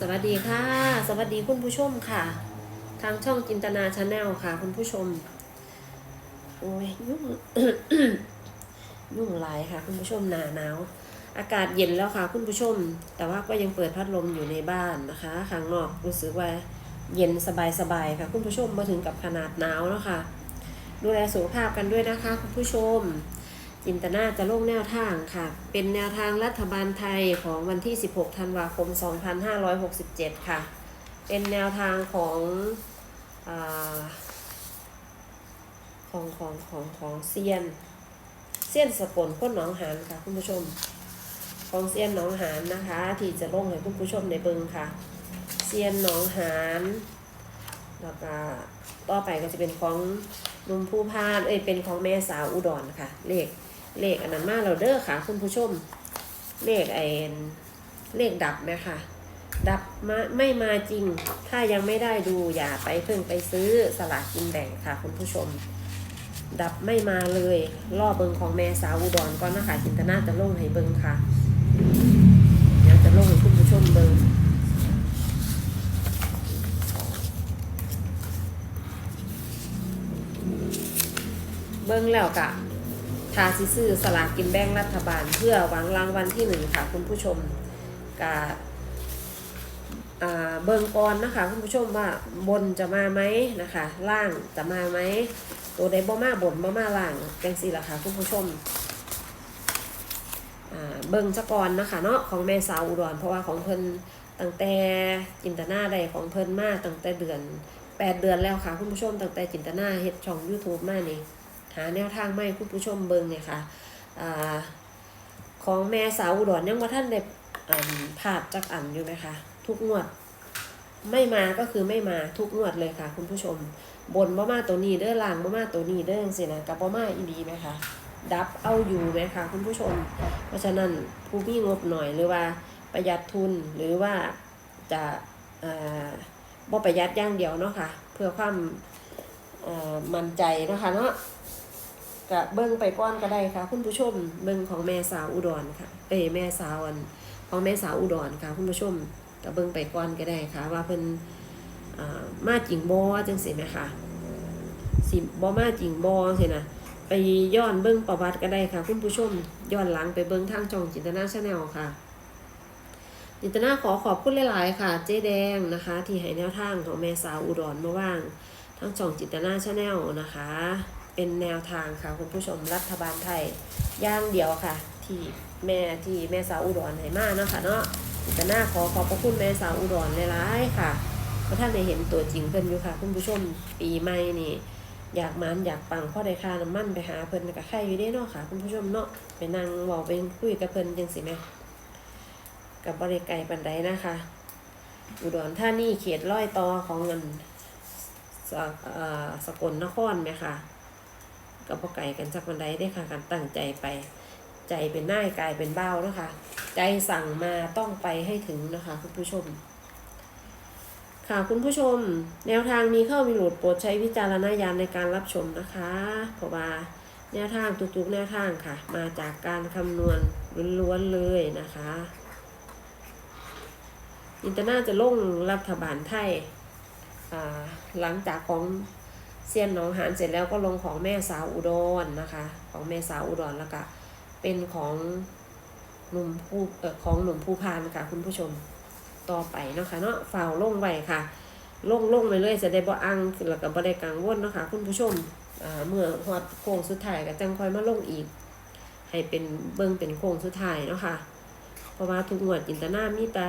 สวัสดีค่ะ สวัสดีคุณผู้ชมค่ะ ทางช่องจินตนาชาแนลค่ะ คุณผู้ชม โอ้ยยุ่งยุ่งหลายค่ะ คุณผู้ชมหนาหนาว อากาศเย็นแล้วค่ะ คุณผู้ชม แต่ว่าก็ยังเปิดพัดลมอยู่ในบ้านนะคะข้างนอกรู้สึกว่าเย็นสบายๆค่ะ คุณผู้ชมมาถึงกับขนาดหนาวแล้วค่ะ ดูแลสุขภาพกันด้วยนะคะ คุณผู้ชม จินตนาจะลงแนวทางค่ะ เป็นแนวทางรัฐบาลไทยของวันที่ 16 ธันวาคม 2567 ค่ะ เป็นแนวทางของอของของของของเซียน เซียนสกลก้นหนองหานค่ะคุณผู้ชม ของเซียนหนองหานนะคะ ที่จะลงให้คุณผู้ชมในเบิงค่ะ เซียนหนองหานแล้วก็ต่อไปก็จะเป็นของนุ่มผู้พาน เอ้ย เป็นของแม่สาวอุดรค่ะ เลข เลขอันนั้นมาเราเด้อค่ะ คุณผู้ชม เลขไอ้เลขดับไหมค่ะ ดับมาไม่มาจริง ถ้ายังไม่ได้ดูอย่าไปเพิ่งไปซื้อสลากกินแบ่งค่ะ คุณผู้ชม ดับไม่มาเลยรอบเบิงของแม่สาวอุดรก่อนนะคะจินตนาจะลงให้เบิงค่ะเดี๋ยวจะลงให้คุณผู้ชมเบิงเบิงแล้วกะ ทาซิซื้อสลากกินแบ่งรัฐบาล เพื่อหวังรางวัลที่หนึ่งค่ะคุณผู้ชมกาเบิงก่อนนะคะคุณผู้ชมว่าบนจะมาไหมนะคะ ล่างจะมาไหมตัวใดบ่มาบนบ่มาล่างจังซี่ละค่ะคุณผู้ชมเบิงซะก่อนนะคะเนาะของแม่สาวอุดรเพราะว่าของเพิ่นตั้งแต่จินตนาได้ของเพิ่นมาตั้งแต่เดือนแปดเดือนแล้วค่ะคุณผู้ชมตั้งแต่จินตนาเฮ็ดช่อง YouTube มานี่ หาแนวทางให้คุณผู้ชมเบิ่งเนี่ยค่ะอ่าของแม่สาวอุดรยังบ่าทันได้อ่าพลาดจักอันอยู่ไหมคะทุกงวดไม่มาก็คือไม่มาทุกงวดเลยค่ะ คุณผู้ชม บนบ่มาตัวนี้เด้อล่างบ่มาตัวนี้เด้อจังซี่นะกับบ่มาอีหลีไหมคะดับเอาอยู่ไหมคะคุณผู้ชม เพราะฉะนั้นผู้มีงบหน่อยหรือว่าประหยัดทุนหรือว่าจะเอ่อบ่ประหยัดอย่างเดียวเนาะค่ะ เพื่อความมั่นใจนะคะเนาะ ก็เบิ่งไปก่อนก็ได้ค่ะ คุณผู้ชมเบิ่งของแม่สาวอุดรค่ะ เอ้แม่สาวอันของแม่สาวอุดรค่ะ คุณผู้ชมก็เบิ่งไปก่อนก็ได้ค่ะ ว่าเพิ่นมาจริงบอจังสิไหมคะสิบอมาจริงบอสินะไปย้อนเบิ้งประวัติก็ได้ค่ะ คุณผู้ชมย้อนหลังไปเบิ้งทางจองจินตนาชาแนลค่ะจินตนาขอขอบคุณหลายๆค่ะ เจ๊แดงนะคะ ที่ให้แนวทางของแม่สาวอุดรมาว่างทั้งจองจินตนาชาแนลนะคะ เป็นแนวทางค่ะคุณผู้ชมรัฐบาลไทยย่างเดียวค่ะ ที่แม่ที่แม่สาวอุดรให้มาเนาะค่ะเนาะจินตนาขอขอบพระคุณแม่สาวอุดรหลายๆค่ะเพราะท่านได้เห็นตัวจริงเพิ่นอยู่ค่ะ คุณผู้ชมปีใหม่นี่อยากมันอยากปังพ่อได้ค่าน้ำมันไปหาเพิ่นกับใครอยู่ได้เนาะค่ะ คุณผู้ชมเนาะไปนั่งเว้าไปคุยกับเพิ่นจังสิแม่กับบริไกลปันใดนะคะ อุดรธานี่เขตร้อยต่อของเงินสะเอ่อสกลนครไหมค่ะ กับพ่อไก่กันสักปันใดได้ค่ะการตั้งใจไป ใจเป็นนายกายเป็นเบ้านะคะ ใจสั่งมาต้องไปให้ถึงนะคะ คุณผู้ชม ค่ะคุณผู้ชม แนวทางมีเข้ามีหลุดโปรดใช้วิจารณญาณในการรับชมนะคะเพราะว่าแนวทางทุกๆแนวทางค่ะ มาจากการคำนวณล้วนๆเลยนะคะอินเตอร์น่าจะลงรัฐบาลไทยหลังจากของ เซียนหนองหานเสร็จแล้วก็ลงของแม่สาวอุดรนะคะ ของแม่สาวอุดรแล้วก็เป็นของหนุ่มผู้เอ่อของหนุ่มผู้พานค่ะคุณผู้ชมต่อไปเนาะค่ะเนาะฝ่าวลงไว้ค่ะลงลงไปเลยจะได้บ่อังแล้วก็บ่ได้กังวลเนาะค่ะคุณผู้ชมเมื่อฮอดโค้งสุดท้ายก็จังค่อยมาลงอีก ให้เป็นเบิ่งเป็นโค้งสุดท้ายเนาะค่ะเพราะว่าทุกงวดจินตนามีตา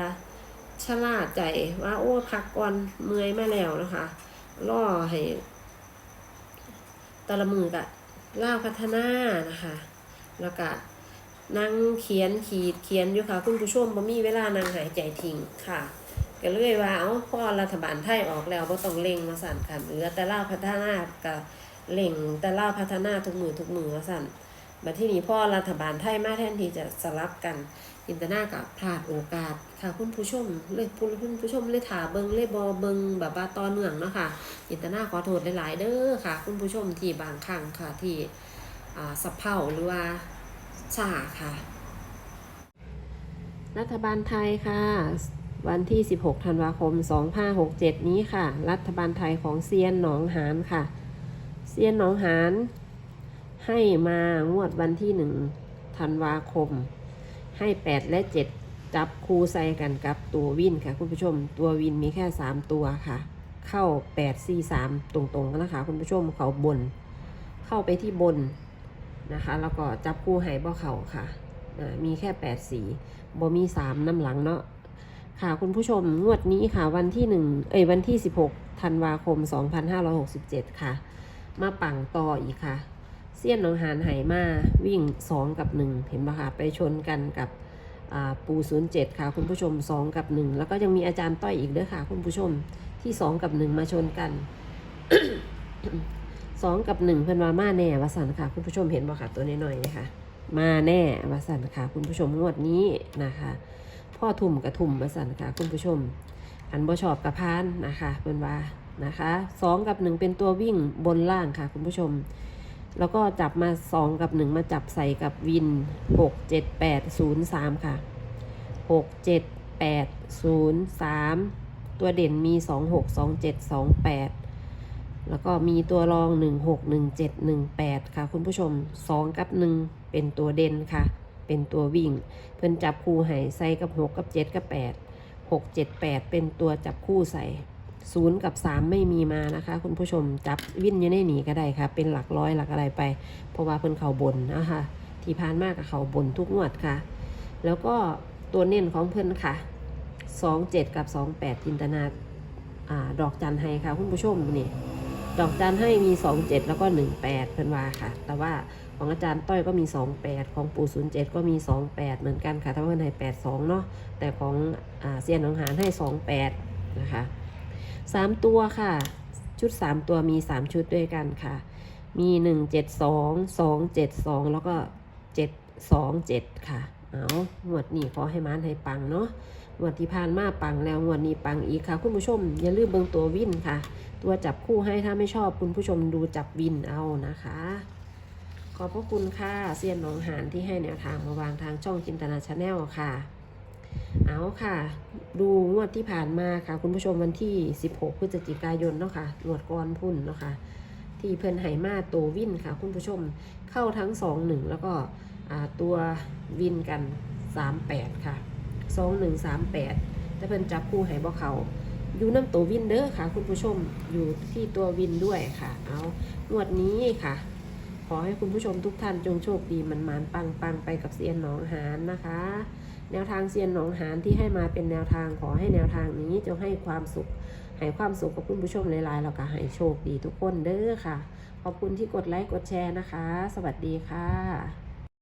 ชล่าใจว่าโอ้พักก่อนเมื่อยมาแล้วนะคะรอให้ แตะละมือกะล่าวพัฒนานะคะ แล้วก็นั่งเขียนขีดเขียนอยู่ค่ะ คุณผู้ชมบ่มีเวลานั่งหายใจทิ้งค่ะก็เลยว่าเอ้าพอรัฐบาลไทยออกแล้วบ่ต้องเร่งมาสั่นค่ะเหลือแต่ลาวพัฒนาก็เร่งแต่ล่าพัฒนาทุกมือทุกมือมาสั่นบัดที่นี้พอรัฐบาลไทยมาแทนที่จะสลับกัน อินเตอร์นากับพลาดโอกาสค่ะคุณผู้ชมเลยคุณผู้ชมเลยถาเบิงเลยบอเบิงแบบว่าต่อเนื่องเนาะค่ะ อินเตอร์นาขอโทษหลายๆเด้อค่ะ คุณผู้ชมที่บางครั้งค่ะที่สับเพาหรือว่าชาค่ะ รัฐบาลไทยค่ะ วันที่ 16 ธันวาคม 2567 นี้ค่ะ รัฐบาลไทยของเซียนหนองหานค่ะ เซียนหนองหานให้มางวดวันที่ 1 ธันวาคม ให้ 8 และ 7 จับคูใส่กันกับตัววินค่ะคุณผู้ชม ตัววินมีแค่ 3 ตัวค่ะ เข้า 8 4 3 ตรงๆกันนะคะคุณผู้ชมเขาบน เข้าไปที่บนนะคะ แล้วก็จับคู่ให้บ่เขาค่ะมีแค่ 8 สีบ่มี 3 น้ำหลังเนาะค่ะคุณผู้ชมงวดนี้ค่ะวันที่หนึ่งเอ้ยวันที่ 16ธันวาคม 2567 ค่ะ มาปังต่ออีกค่ะ เสี้ยนหนองหานไหมาวิ่ง 2 กับ 1 เห็นปะคะไปชนกันกับอ่าปู07ค่ะคุณผู้ชม 2 กับ 1 แล้วก็ยังมีอาจารย์ต้อยอีกเด้อค่ะคุณผู้ชมที่ 2 กับ 1 มาชนกัน 2 กับ 1 เพิ่นว่ามาแน่วาสันค่ะคุณผู้ชมเห็นบ่ค่ะตัวน้อยๆนะคะมาแน่วาสันค่ะคุณผู้ชมงวดนี้นะคะ พ่อทุ่มกระทุ่มมาสันค่ะคุณผู้ชม อันบ่ชอบกระพานนะคะเป็นว่านะคะสองกับหนึ่งเป็นตัววิ่งบนล่างค่ะคุณผู้ชม แล้วก็จับมาสองกับหนึ่งมาจับใส่กับวินหกเจ็ดแปดศูนย์สามค่ะหกเจ็ดแปดศูนย์สามตัวเด่นมีสองหกสองเจ็ดสองแปดแล้วก็มีตัวรองหนึ่งหกหนึ่งเจ็ดหนึ่งแปดค่ะ คุณผู้ชมสองกับหนึ่งเป็นตัวเด่นค่ะ เป็นตัววิ่ง เพิ่นจับคู่ให้ใส่กับ 6 กับ 7 กับ 8 6 7 8 เป็นตัวจับคู่ใส่ 0กับ3ไม่มีมานะคะ คุณผู้ชมจับวิ่นอยู่ในหนีก็ได้ค่ะ เป็นหลักร้อยหลักอะไรไป เพราะว่าเพิ่นเขาบนนะคะที่ผ่านมากกับเขาบนทุกงวดค่ะ แล้วก็ตัวเน้นของเพิ่นค่ะ2 7กับ2 8จินตนาอาดอกจันให้ค่ะ คุณผู้ชมนี่ดอกจันให้มี 2 7 แล้วก็ 1 8เพิ่นว่าค่ะ แต่ว่าของอาจารย์ต้อยก็มี 28 ของปู่07 ก็มี 28 เหมือนกันค่ะถ้าเพื่นให้82 เนาะแต่ของอาเซียนหนองหานให้ 28 นะคะ 3ตัวค่ะ ชุด3ตัวมี3ชุดด้วยกันค่ะ มี172 272แล้วก็727ค่ะ เอางวดนี้ขอให้มานให้ปังเนาะงวดที่ผ่านมาปังแล้วงวดนี้ปังอีกค่ะ คุณผู้ชม อย่าลืมเบิ่งตัววินค่ะ ตัวจับคู่ให้ถ้าไม่ชอบคุณผู้ชมดูจับวินเอานะคะขอบพระคุณค่ะเซียนหนองหานที่ให้แนวทางมาวางทางช่องจินตนาชาแนลค่ะ เอาค่ะ ดูงวดที่ผ่านมาค่ะ คุณผู้ชมวันที่ 16 พฤศจิกายนเนาะค่ะหนวดกรพุ่นเนาะค่ะ ที่เพิ่นไหมาตัววินค่ะ คุณผู้ชมเข้าทั้ง 2 1 แล้วก็ตัววินกัน 38 ค่ะ 2 1 38 แต่เพิ่นจับคู่ไหบ่เขาอยู่น้ำตัววินเด้อค่ะ คุณผู้ชมอยู่ที่ตัววินด้วยค่ะ เอางวดนี้ค่ะ ขอให้คุณผู้ชมทุกท่านจงโชคดีมันมานปังปังไปกับเซียนหนองหานนะคะ แนวทางเซียนหนองหานที่ให้มาเป็นแนวทางขอให้แนวทางนี้จงให้ความสุขให้ความสุขกับคุณผู้ชมหลายๆแล้วก็ให้โชคดีทุกคนเด้อค่ะ ขอบคุณที่กดไลค์กดแชร์นะคะ สวัสดีค่ะ